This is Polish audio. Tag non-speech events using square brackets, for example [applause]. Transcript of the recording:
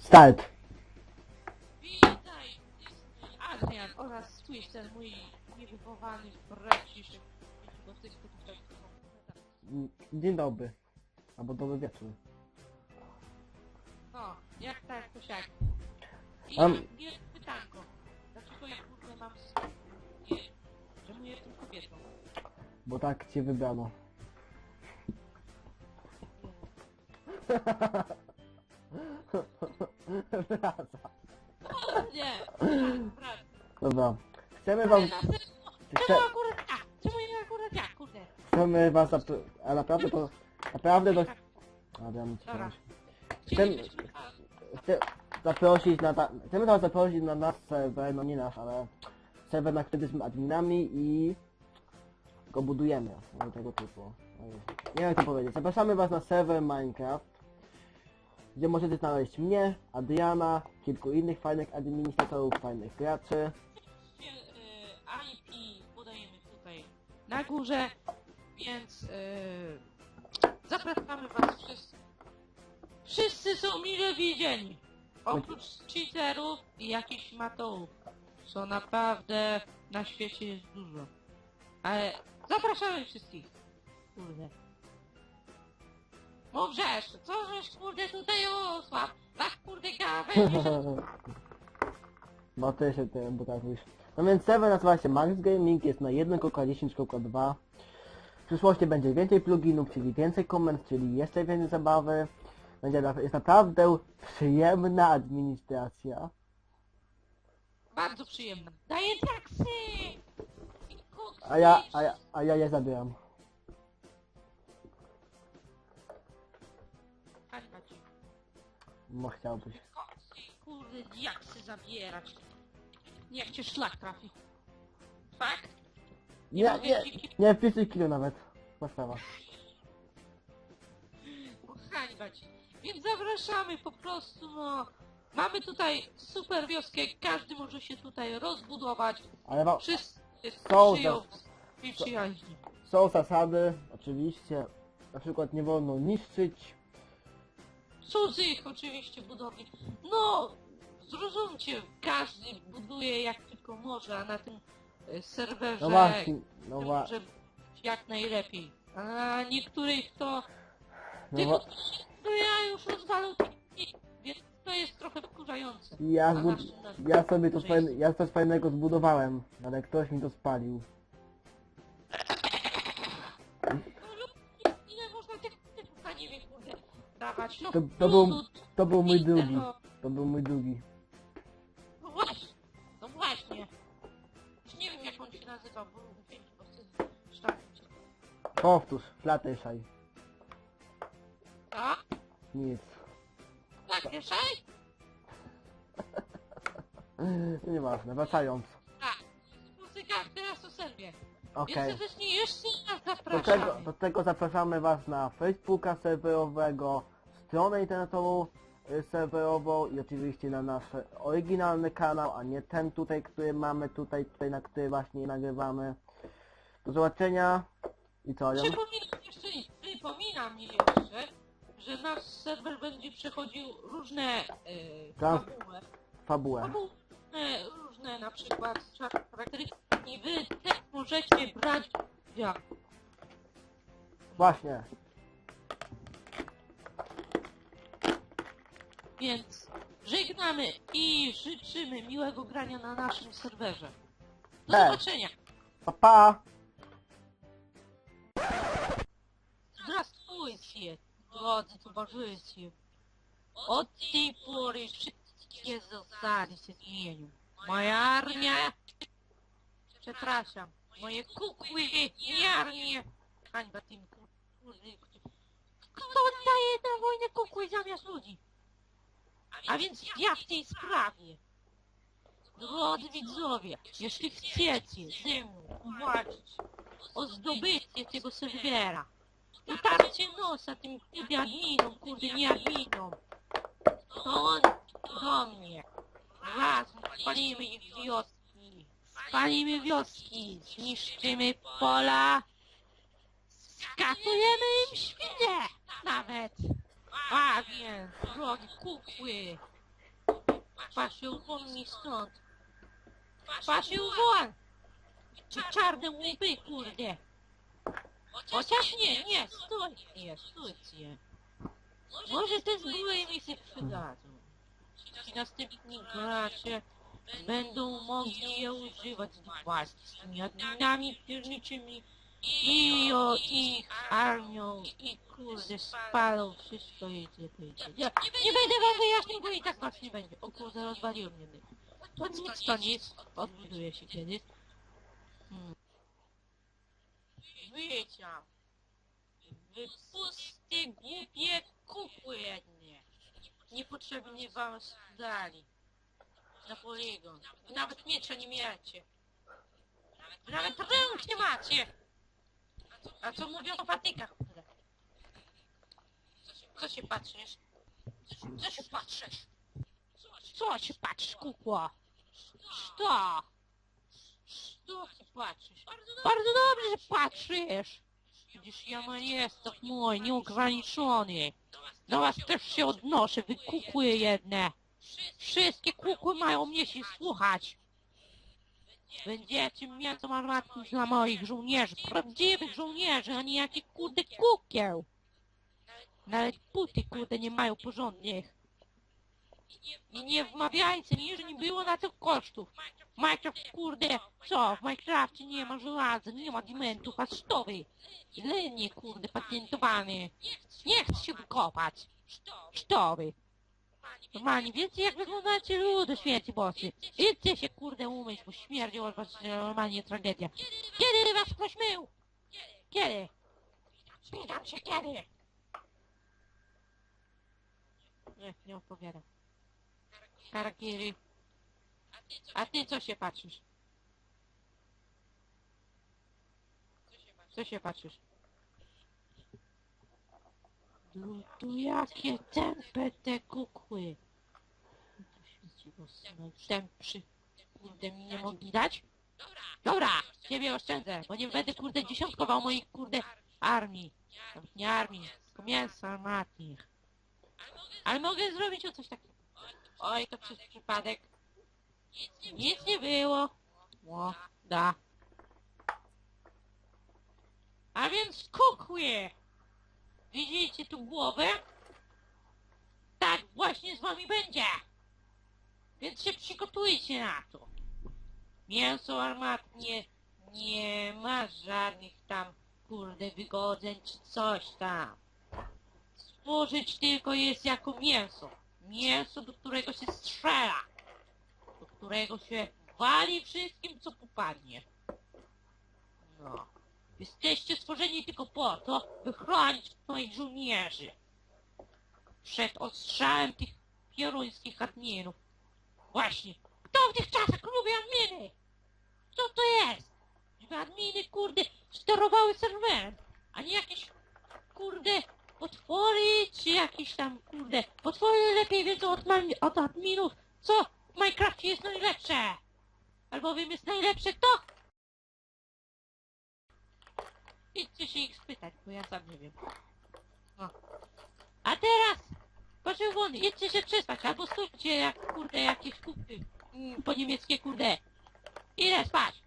Start. Witaj, jest Adrian oraz Twister, mój niewychowany braciszek. Tutaj są. Dzień dobry. Albo dobry wieczór. No, jak tak, to siak. I Am- jest pytanko. Dlaczego ja kurde mam s- nie, Czemu jestem kobietą? Bo tak cię wybrano. [laughs] Wraca. O nie! Brat, Dobra. Chcemy wam... ale na Chce, Czemu akurat ja? Czemu nie akurat ja, kurde? chcemy was... Zapr- a naprawdę to... Naprawdę to... A, ja Dobra. Chcemy... Chcielibyśmy- a, Chcę zaprosić na... Ta... Chcemy was zaprosić na nasz serwer, no nie nasz, ale... Serwer, na którym jesteśmy adminami i... Go budujemy. No, tego typu. Nie wiem jak to powiedzieć. Zapraszamy was na serwer Minecraft. Gdzie możecie znaleźć mnie, Adriana, kilku innych fajnych administratorów, fajnych graczy. IP podajemy tutaj na górze, więc e, zapraszamy was wszyscy. Wszyscy są mile widzieni. Oprócz cheaterów i jakichś matołów. Co naprawdę na świecie jest dużo. Ale zapraszamy wszystkich. Kurde. Mówrzesz, co żeś kurde tutaj osłab? Tak kurde gawę, [laughs] No ty się tym potrafisz. No więc serwer nazywa się Max Gaming, jest na 1.10.2. W przyszłości będzie więcej pluginów, czyli więcej komend, czyli jeszcze więcej zabawy. Będzie na- jest naprawdę przyjemna administracja. Bardzo przyjemne. Daję taksy! I koksy, A ja, a ja, a ja je zabieram. Ci. No chciałbyś. Koksy, kurde, jak chcę zabierać. Niech cię szlak trafi. Tak? Nie, nie, nie wpisuj kilo nawet. Łaskawa. Bo Hańba ci. Więc zapraszamy po prostu, no. Mamy tutaj super wioskę, każdy może się tutaj rozbudować. Ale wam, Wszyscy Są żyją i przyjaźni. są zasady, oczywiście. Na przykład nie wolno niszczyć. Cudzych oczywiście budowli. No, zrozumcie, każdy buduje jak tylko może, a na tym e, serwerze No właśnie, no właśnie. może być jak najlepiej. A niektórych to No wa- to ja już techniki, więc to jest trochę wkurzające. ja, zbud... ja sobie to ja coś fajnego zbudowałem, ale ktoś mi to spalił. Dawać. No, To, to, był, to był mój drugi. To był mój drugi. No właśnie, no właśnie. Już nie wiem jak on się nazywa, bo wiem, bo chcę szlakić. Powtórz, Fluttershy. A? Nic. Tak, wieszaj? To nieważne, wracając. Tak. Muzyka teraz o Serbię. Okej. Jeszcze Do tego, do tego zapraszamy Was na Facebooka serwerowego, stronę internetową y, serwerową i oczywiście na nasz oryginalny kanał, a nie ten tutaj, który mamy tutaj, tutaj na który właśnie nagrywamy. Do zobaczenia i co. Przypominam jeszcze, przypominam mi jeszcze, że nasz serwer będzie przechodził różne e, Tak. fabuły. fabułę. Fabuły różne na przykład charakterystyki i wy też możecie brać udział. Właśnie. Więc żegnamy i życzymy miłego grania na naszym serwerze. Do Tak. zobaczenia. Pa, pa! Здравствуйте, drodzy towarzyszy. Od tej pory wszystkie zasady się zmienią. Moja armia... Przepraszam, moje kukły i armię... Hańba tym. Kto daje na wojnę kukły zamiast ludzi? A więc ja w tej sprawie. Drodzy widzowie, jeśli chcecie ze mną walczyć o zdobycie tego serwera, utarcie nosa tym kurde adminom, kurde nie adminom, to on do mnie. Razem spalimy ich wioski. Spalimy wioski, zniszczymy pola, skatujemy im świnie nawet. A więc, drogi kukły, Paszył won mi stąd. Paszył won! Czy czarne łupy, kurde. Chociaż nie, nie, stój, nie, stójcie. Może te zbroje mi się przydadzą. Ci następni gracze będą mogli je używać do walki z adminami pierniczymi i o ich armią i kurde spalą wszystko jedzie, jedzie. Ja nie będę wam wyjaśnił, bo i tak was nie będzie. O kurde, rozwaliło mnie. To nic, to nic. Odbuduje się kiedyś. Hmm. Wyciam. Wypusty głupie kukły jednie. Niepotrzebnie wam dali. Na poligon. Wy Nawet miecza nie miacie. Wy Nawet rąk nie macie. A co mówią o patykach? Co się patrzysz? Co się patrzysz? Co się patrzysz, kukła? Co? Co się patrzysz? Bardzo dobrze, że patrzysz. Widzisz, ja jestem mój, nieograniczony. Do was też się odnoszę, wy kukły jedne. Wszystkie kukły mają mnie się słuchać. Będziecie mięsem armatnym dla moich żołnierzy, prawdziwych żołnierzy, a nie jakie kurde kukieł. Nawet buty kurde nie mają porządnych. I nie wmawiajcie mi, że nie było na to kosztów. Minecraft kurde, co? W Minecrafcie nie ma żelaza, nie ma diamentów, a sztowy. Lenie kurde patentowany. Nie chcę się wykopać. Sztowy. Normalnie, wiecie jak wyglądacie ludy, święci bocy. Idźcie się kurde umyć, bo śmierdzi od was normalnie tragedia. Kiedy was ktoś mył? Kiedy? Pytam się kiedy? Nie, nie odpowiadam. Harakiri. A ty co się patrzysz? Co się patrzysz? Tu, tu jakie tępe te kukły. Tępszy. Kurde mi nie mogli dać? Dobra, ciebie oszczędzę, bo nie będę kurde dziesiątkował moich kurde armii. Nawet nie armii, tylko mięsa. Ale mogę zrobić o coś takiego. Oj, to przez przypadek. Nic nie było. O, da. A więc kukły! Widzicie tu głowę? Tak właśnie z wami będzie! Więc się przygotujcie na to. Mięso armatnie nie ma żadnych tam kurde wygodzeń czy coś tam. Spożyć tylko jest jako mięso. Mięso, do którego się strzela. Do którego się wali wszystkim, co popadnie. No. Jesteście stworzeni tylko po to, by chronić moich żołnierzy. Przed ostrzałem tych pieruńskich adminów. Właśnie. Kto w tych czasach lubi adminy? Co to jest? Żeby adminy, kurde, sterowały serwerem, a nie jakieś, kurde, potwory, czy jakieś tam, kurde, potwory lepiej wiedzą od, od adminów, co w Minecrafcie jest najlepsze. Albowiem jest najlepsze to, Idźcie się ich spytać, bo ja sam nie wiem. No. A teraz! Poczerwony, idźcie się przespać, albo stójcie jak kurde jakieś kupy mm, po niemieckie kurde. Idę spać!